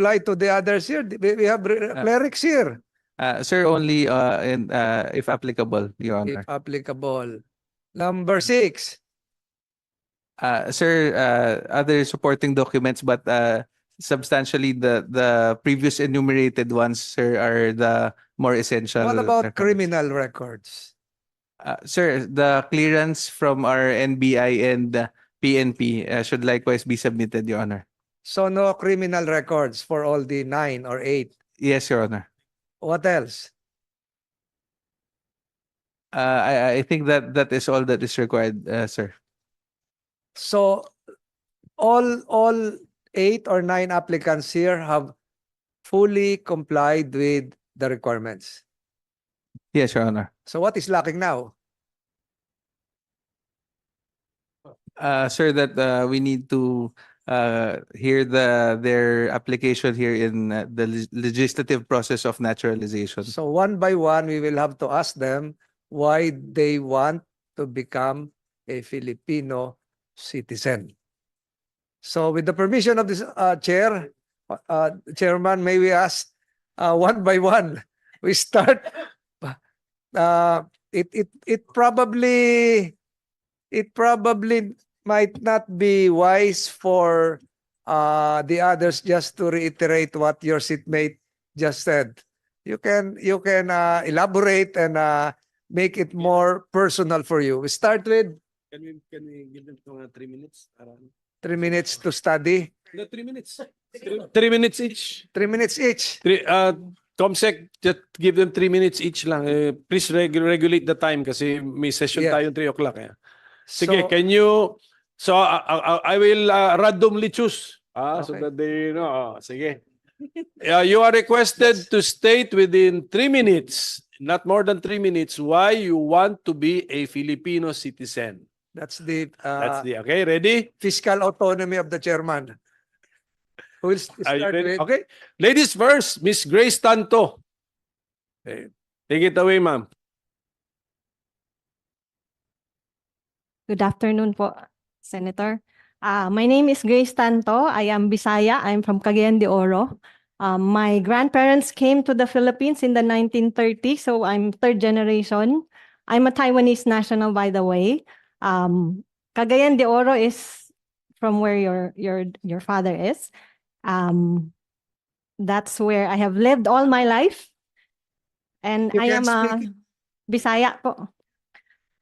apply to the others here. We, have Uh, clerics here, Uh, sir, only uh, in, uh, if applicable, Your Honor. if applicable. Number six, Uh, sir, uh, other supporting documents, but uh, substantially the the previous enumerated ones, sir, are the more essential. what about records. criminal records? Uh, sir, the clearance from our NBI and uh, PNP uh, should likewise be submitted, Your Honor. So no criminal records for all the nine or eight. Yes, Your Honor. What else? Uh, I, I think that that is all that is required, uh, sir. So all, all eight or nine applicants here have fully complied with the requirements. Yes, Your Honor. So what is lacking now? Uh, sir, that uh, we need to uh, hear the their application here in uh, the leg- legislative process of naturalization. So one by one, we will have to ask them why they want to become a Filipino citizen. So with the permission of this uh, chair, uh, chairman, may we ask uh, one by one? We start. Uh, it it it probably it probably might not be wise for uh, the others just to reiterate what your seatmate just said you can you can uh, elaborate and uh, make it more personal for you. We start with Can we, can we give them mga three minutes? Para, three minutes to study, no, three minutes. Three, three minutes each. three minutes each. Three, uh, Comsec, just give them three minutes each lang. Eh, please regu- regulate the time kasi may session Yeah. tayo 3 o'clock. Eh. Sige, So, can you, so I, I, I will uh, randomly choose. Ah, so Okay. that they know. Ah, sige. Uh, you are requested to state within three minutes, not more than three minutes, why you want to be a Filipino citizen. that's the That's uh, the, okay, ready? fiscal autonomy of the chairman. Who will s- Are you start ready? with? Okay. Ladies first, Miss Grace Tanto. Okay. Take it away, ma'am. Good afternoon po, Senator. Uh, my name is Grace Tanto. I am Bisaya. I'm from Cagayan de Oro. Um, my grandparents came to the Philippines in the 1930s, so I'm third generation. I'm a Taiwanese national, by the way. Um, Cagayan de Oro is from where your your your father is. Um, that's where I have lived all my life. And You I am a Bisaya po.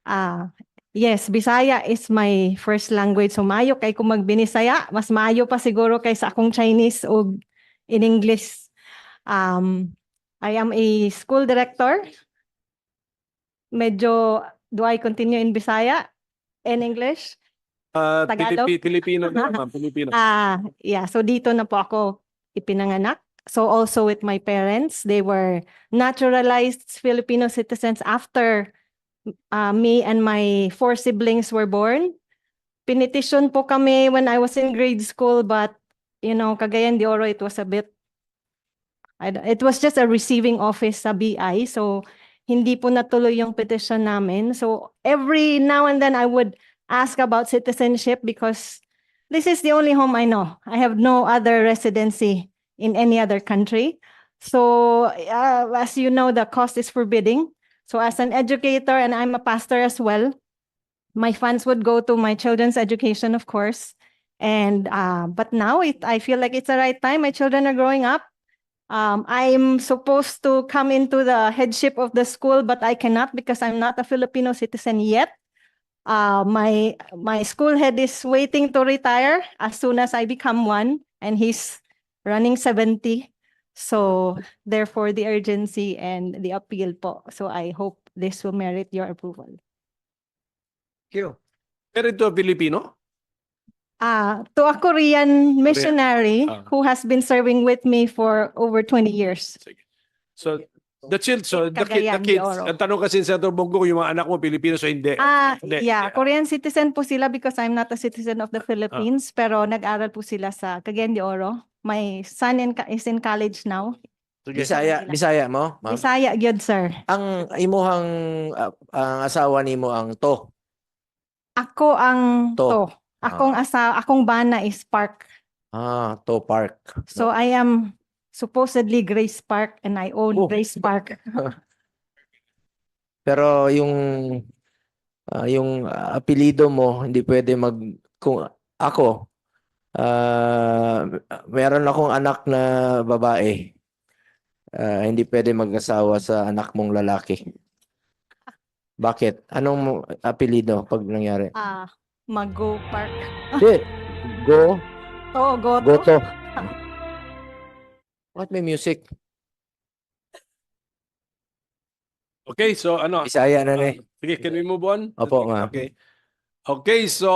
Ah, Yes, Bisaya is my first language. So maayo kay kung magbinisaya, mas maayo pa siguro kaysa akong Chinese o in English. Um, I am a school director. Medyo, do I continue in Bisaya and English? Uh, Tagalog? Filipi- Filipino na, ma'am. Filipino. Ah, yeah. So dito na po ako ipinanganak. So also with my parents, they were naturalized Filipino citizens after uh, me and my four siblings were born. Pinetition po kami when I was in grade school, but you know, Cagayan de Oro, it was a bit, I it was just a receiving office sa BI. So hindi po natuloy yung petition namin. So every now and then I would ask about citizenship because this is the only home I know. I have no other residency in any other country. So, uh, as you know, the cost is forbidding. So as an educator and I'm a pastor as well, my funds would go to my children's education, of course. And, uh, but now it, I feel like it's the right time. My children are growing up. Um, I'm supposed to come into the headship of the school, but I cannot because I'm not a Filipino citizen yet. Uh, my my school head is waiting to retire as soon as I become one, and he's running 70. So therefore, the urgency and the appeal po. So I hope this will merit your approval. Thank you. Pero ito Filipino? Ah, to a Korean missionary Ah. who has been serving with me for over 20 years. Sige. So, the child, so the, kid, the Cagayan de kids, Oro. ang tanong kasi sa Senator Bongo, yung mga anak mo Pilipino, so hindi. Ah, Hindi. yeah, Korean citizen po sila because I'm not a citizen of the Philippines, pero nag-aral po sila sa Cagayan de Oro. My son in, is in college now. Sige. Bisaya, Bisaya mo, ma'am. Bisaya gyud sir. Ang imuhang ah, ang asawa nimo ang to. Ako ang To. to. Akong asa, akong bana is Park Ah, To Park. So I am supposedly Grace Park and I own Oh. Grace Park. Pero yung ah, yung ah, apelyido mo hindi pwede mag kung ako ah meron akong anak na babae. Ah, hindi pwede mag-asawa sa anak mong lalaki. Bakit? Anong apelyido pag nangyari? Ah, Mago Park. Hindi. Go, Oo, Goto. goto. What may music? Okay, so ano? Bisaya na ni. uh, sige, can we move on? Opo nga. Okay. Okay, so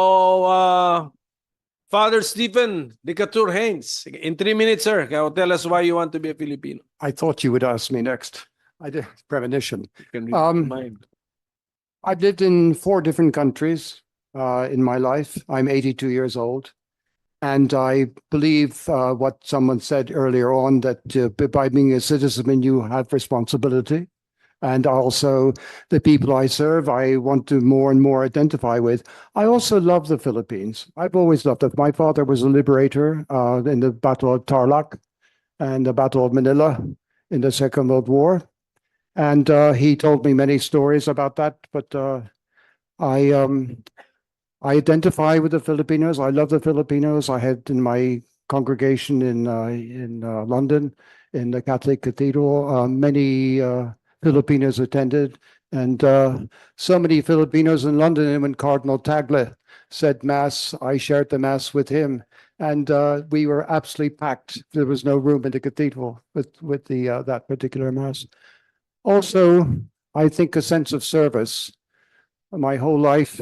uh, Father Stephen Decatur Haynes, in three minutes, sir, can you tell us why you want to be a Filipino? I thought you would ask me next. I did premonition. Can Um, mind? I've lived in four different countries uh, in my life. I'm 82 years old. And I believe uh, what someone said earlier on that uh, b- by being a citizen, you have responsibility. And also the people I serve, I want to more and more identify with. I also love the Philippines. I've always loved it. My father was a liberator uh, in the Battle of Tarlac and the Battle of Manila in the Second World War. And uh, he told me many stories about that, but uh, I um, I identify with the Filipinos. I love the Filipinos. I had in my congregation in uh, in uh, London, in the Catholic Cathedral, uh, many Filipinos attended, and uh, so many Filipinos in London. And when Cardinal Tagle said mass, I shared the mass with him, and uh, we were absolutely packed. There was no room in the cathedral with with the uh, that particular mass. Also, I think a sense of service. My whole life,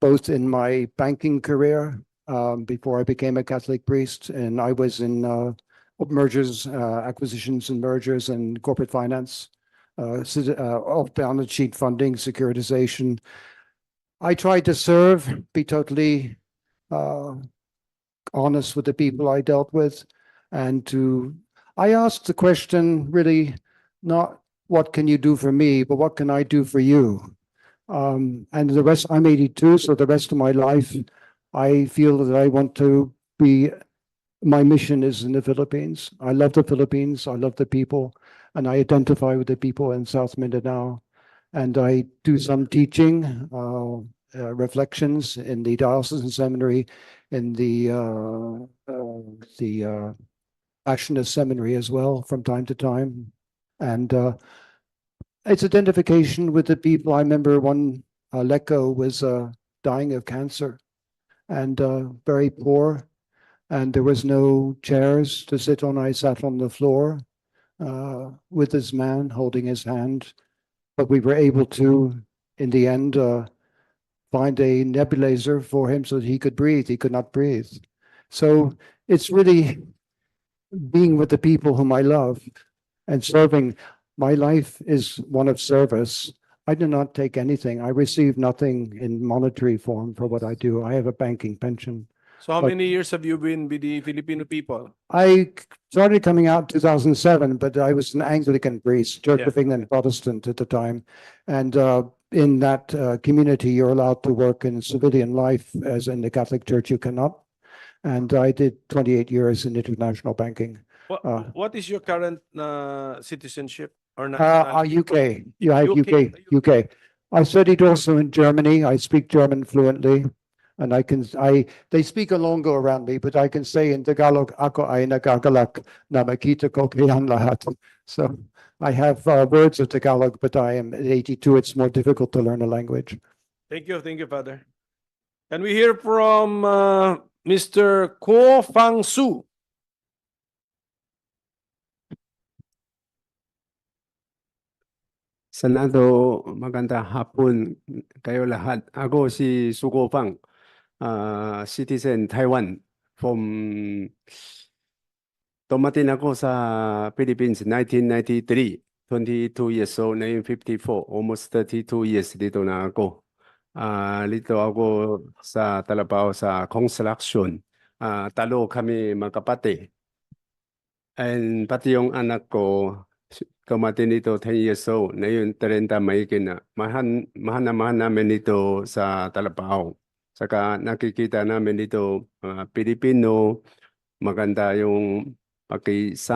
both in my banking career, um, before I became a Catholic priest, and I was in uh, mergers, uh, acquisitions and mergers and corporate finance, uh, uh, off-balance sheet funding, securitization. I tried to serve, be totally uh, honest with the people I dealt with, and to, I asked the question really not what can you do for me, but what can I do for you? Um, and the rest, I'm 82, so the rest of my life, I feel that I want to be, my mission is in the Philippines. I love the Philippines. I love the people, and I identify with the people in South Mindanao. And I do some teaching, uh, uh, reflections in the diocesan seminary, in the, uh, uh, the, uh, Seminary as well from time to time. And uh, it's identification with the people. I remember one uh, was uh, dying of cancer and uh, very poor. And there was no chairs to sit on. I sat on the floor uh, with this man holding his hand. But we were able to, in the end, uh, find a nebulizer for him so that he could breathe. He could not breathe. So it's really being with the people whom I love and serving. My life is one of service. I do not take anything. I receive nothing in monetary form for what I do. I have a banking pension. So how but- many years have you been with the Filipino people? I started coming out two thousand seven, but I was an Anglican priest, Church Yeah. of England Protestant at the time. And uh, in that uh, community, you're allowed to work in civilian life, as in the Catholic Church, you cannot. And I did twenty-eight years in international banking. What, Uh, what is your current uh, citizenship or not? Uh, uh, UK, you have UK, UK, UK. I studied also in Germany. I speak German fluently. And I can, I, they speak a Ilonggo around me, but I can say in Tagalog, ako ay nagagalak na makita ko kayang lahat. So I have uh, words of Tagalog, but I am at eighty-two. It's more difficult to learn a language. Thank you, thank you, Father. Can we hear from uh, Mr. Ko Fang Su? Senado, maganda hapon kayo lahat. Ako si Sugo Fang, ah, citizen Taiwan from Dumating ako sa Philippines 1993, 22 years old, ngayon 54, almost 32 years dito na ako. Ah, dito ako sa Talabao sa construction. Ah, talo kami magkapatid. And pati yung anak ko, Kumatin dito 10 years old, ngayon 30 mahigit na. Mahan, mahal na mahal namin dito sa Talapao. Saka nakikita namin dito mga Pilipino, maganda yung pakisa